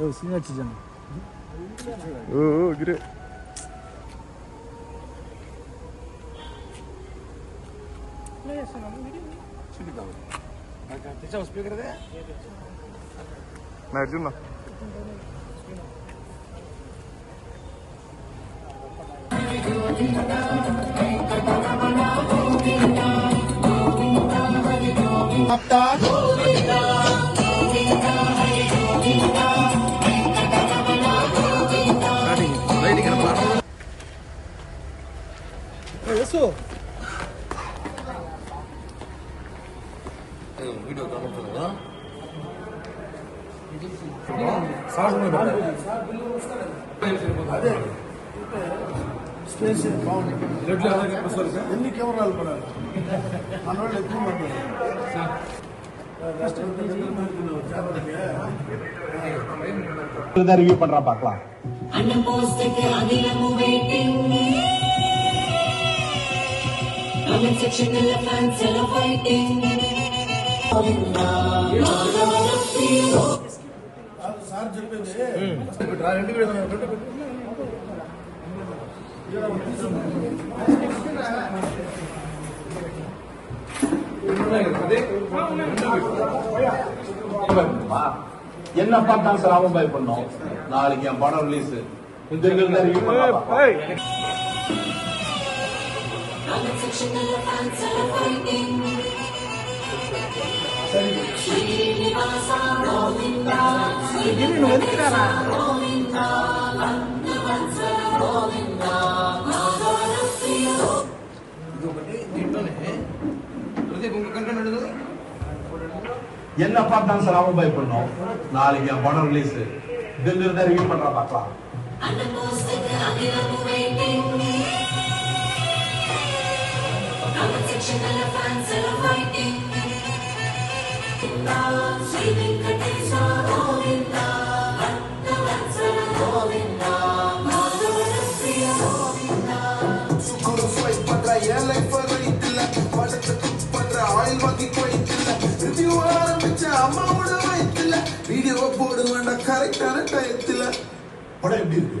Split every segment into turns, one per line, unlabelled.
여기 승현 치잖아.
어, 그래. 나 해준다.
됐어.
Video కనబడుతుంది కదా
space బాగుంది ఎన్ని కెమెరాలు పడాలి మన వాళ్ళు ఎక్కువ పడ్డారు
ரிவ்யூ பண்றா பார்க்கலாம்
அண்ணன் போஸ்டுக்கு அகிலமும் வெயிட்டிங் கமெண்ட் செக்ஷன்ல ஃபேன்ஸ் எல்லாம் ஃபைட்டிங்
సార్ చెప్పింది
என்ன பார்த்தாலும் சாம பயப்படணும் நாளைக்கு என் படம் ரிலீஸ் இந்த இருக்கிறத ரிவ்யூ பண்றா பார்க்கலாம்
கமெண்ட் செக்ஷன்ல ஃபேன்ஸ் எல்லாம் ஃபைட்டிங் శ్రీనివాస గోవింద శ్రీనివాస గోవింద భక్తవత్సల గోవింద మాధవ ప్రియ
ఇది ఒకటి దీంట్లోనే ప్రదీప్ ఇంకో కంటెంట్ ఉండదు
என்ன பார்த்தாலும் சாம பயப்படணும் நாளைக்கு என் படம் ரிலீஸ் இந்த இருக்கிறத ரிவ்யூ பண்றா பார்க்கலாம்
watching elephants elevating. Now, Sri Venkatesa, Govinda, Bhaktavatsala, Govinda, Madhavarapriya, Govinda.
சுக்குரு ஃப்ரை பண்ற ஏழை பரவாயில்ல படத்தை குக் பண்ற ஆயில் வாங்கி போயிட்டுல ரிவ்யூ ஆரம்பிச்ச அம்மாவோட வயிற்றுல வீடியோ போடுவேன்டா கரெக்டான டயத்துல
படம் எப்படி இருக்கு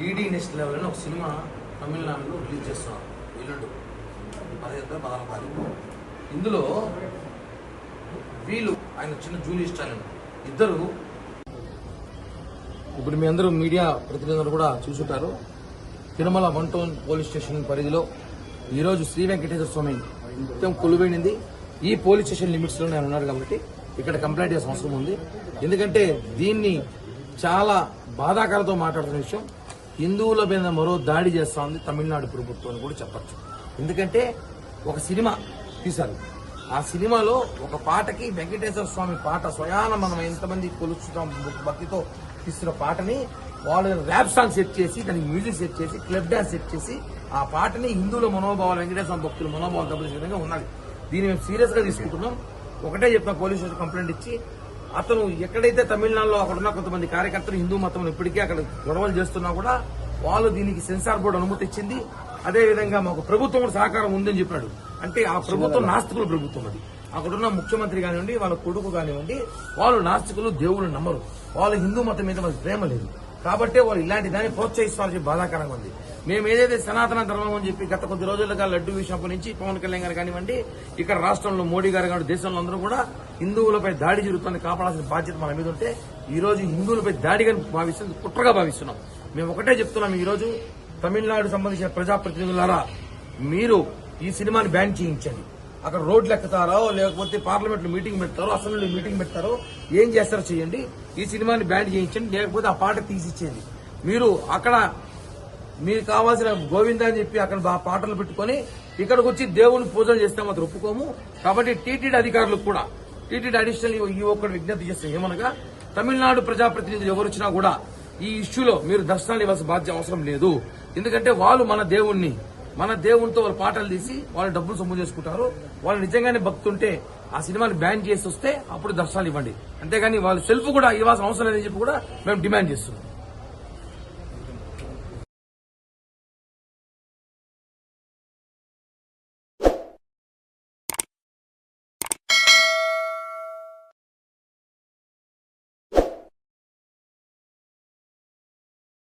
డీడీ నెక్స్ట్ లెవెల్ అని ఒక సినిమా తమిళనాడులో రిలీజ్ చేస్తున్నాం ఎల్లుండు. పదిహేను పదహారు తారీఖు. ఇందులో వీళ్ళు ఆయన చిన్న జూనియర్ స్టాలిన్. ఇద్దరు ఇప్పుడు మీ అందరూ మీడియా ప్రతినిధులు కూడా చూసుంటారు. Tirumala one town police station పరిధిలో ఈరోజు శ్రీ వెంకటేశ్వర స్వామి నిత్యం కొలువైనది ఈ పోలీస్ స్టేషన్ లిమిట్స్లో ఆయన నేను ఉన్నాడు కాబట్టి ఇక్కడ కంప్లైంట్ చేసిన అవసరం ఉంది. ఎందుకంటే దీన్ని చాలా బాధాకరతో మాట్లాడుతున్న విషయం. హిందువుల మీద మరో దాడి చేస్తా ఉంది తమిళనాడు ప్రభుత్వం అని కూడా చెప్పచ్చు. ఎందుకంటే ఒక సినిమా తీశారు. ఆ సినిమాలో ఒక పాటకి వెంకటేశ్వర స్వామి పాట స్వయాన మనం ఎంతమంది కొలుస్తున్నాం భక్తితో తీస్తున్న పాటని వాళ్ళు ర్యాప్ సాంగ్ సెట్ చేసి దానికి మ్యూజిక్ సెట్ చేసి క్లబ్ డాన్స్ సెట్ చేసి ఆ పాటని హిందువుల మనోభావాలు వెంకటేశ్వర భక్తుల మనోభావాలు దెబ్బతీసే విధంగా ఉన్నది. దీన్ని మేము సీరియస్గా తీసుకుంటున్నాం. ఒకటే చెప్పిన పోలీస్ స్టేషన్ కంప్లైంట్ ఇచ్చి అతను ఎక్కడైతే తమిళనాడులో అక్కడ ఉన్న కొంతమంది కార్యకర్తలు హిందూ మతం ఇప్పటికీ అక్కడ గొడవలు చేస్తున్నా కూడా వాళ్ళు దీనికి సెన్సార్ బోర్డు అనుమతి ఇచ్చింది. అదే విధంగా మాకు ప్రభుత్వం కూడా సహకారం ఉందని చెప్పాడు. అంటే ఆ ప్రభుత్వం నాస్తికుల ప్రభుత్వం అది. అక్కడున్న ముఖ్యమంత్రి కానివ్వండి వాళ్ళ కొడుకు కానివ్వండి వాళ్ళు నాస్తికులు దేవుళ్ళు నమ్మరు. వాళ్ళు హిందూ మతం మీద మనకు ప్రేమ లేదు. కాబట్టే వాళ్ళు ఇలాంటి దాన్ని ప్రోత్సహిస్తారని బాధాకరంగా ఉంది. మేము ఏదైతే సనాతన ధర్మం అని చెప్పి గత కొద్ది రోజులుగా లడ్డు విషయం నుంచి పవన్ కళ్యాణ్ గారు కానివ్వండి ఇక్కడ రాష్ట్రంలో మోడీ గారు కానివ్వండి దేశంలో అందరూ కూడా హిందువులపై దాడి జరుగుతుంది కాపాడాల్సిన బాధ్యత మన మీద ఉంటే ఈ రోజు హిందువులపై దాడిగా భావిస్తుంది కుట్రగా భావిస్తున్నాం. మేము ఒకటే చెప్తున్నాం ఈ రోజు తమిళనాడు సంబంధించిన ప్రజాప్రతినిధులారా మీరు ఈ సినిమాని బ్యాన్ చేయించండి. అక్కడ రోడ్లు ఎక్కుతారో లేకపోతే పార్లమెంట్లో మీటింగ్ పెడతారో అసెంబ్లీలో మీటింగ్ పెడతారో ఏం చేస్తారో చేయండి. ఈ సినిమాని బ్యాన్ చేయించండి లేకపోతే ఆ పాట తీసిచ్చేయండి. మీరు అక్కడ మీరు కావాల్సిన గోవింద అని చెప్పి అక్కడ బా- పాటలు పెట్టుకొని ఇక్కడికి వచ్చి దేవుని పూజలు చేస్తే మాత్రం ఒప్పుకోము. కాబట్టి టీటీడీ అధికారులకు కూడా టీటీడీ అడిషనల్ ఈ ఒక్కటి విజ్ఞప్తి చేస్తే ఏమనగా తమిళనాడు ప్రజాప్రతినిధులు ఎవరు వచ్చినా కూడా ఈ ఇష్యూలో మీరు దర్శనాలు ఇవ్వాల్సిన బాధ్యత అవసరం లేదు. ఎందుకంటే వాళ్ళు మన దేవుణ్ణి మన దేవునితో వాళ్ళు పాటలు తీసి వాళ్ళు డబ్బులు సొమ్ము చేసుకుంటారు. వాళ్ళు నిజంగానే భక్తుంటే ఆ సినిమాని బ్యాన్ చేసి వస్తే అప్పుడు దర్శనాలు ఇవ్వండి. అంతేగాని వాళ్ళు సెల్ఫ్ కూడా ఇవ్వాల్సిన అవసరం లేదని చెప్పి కూడా మేము డిమాండ్ చేస్తున్నాం.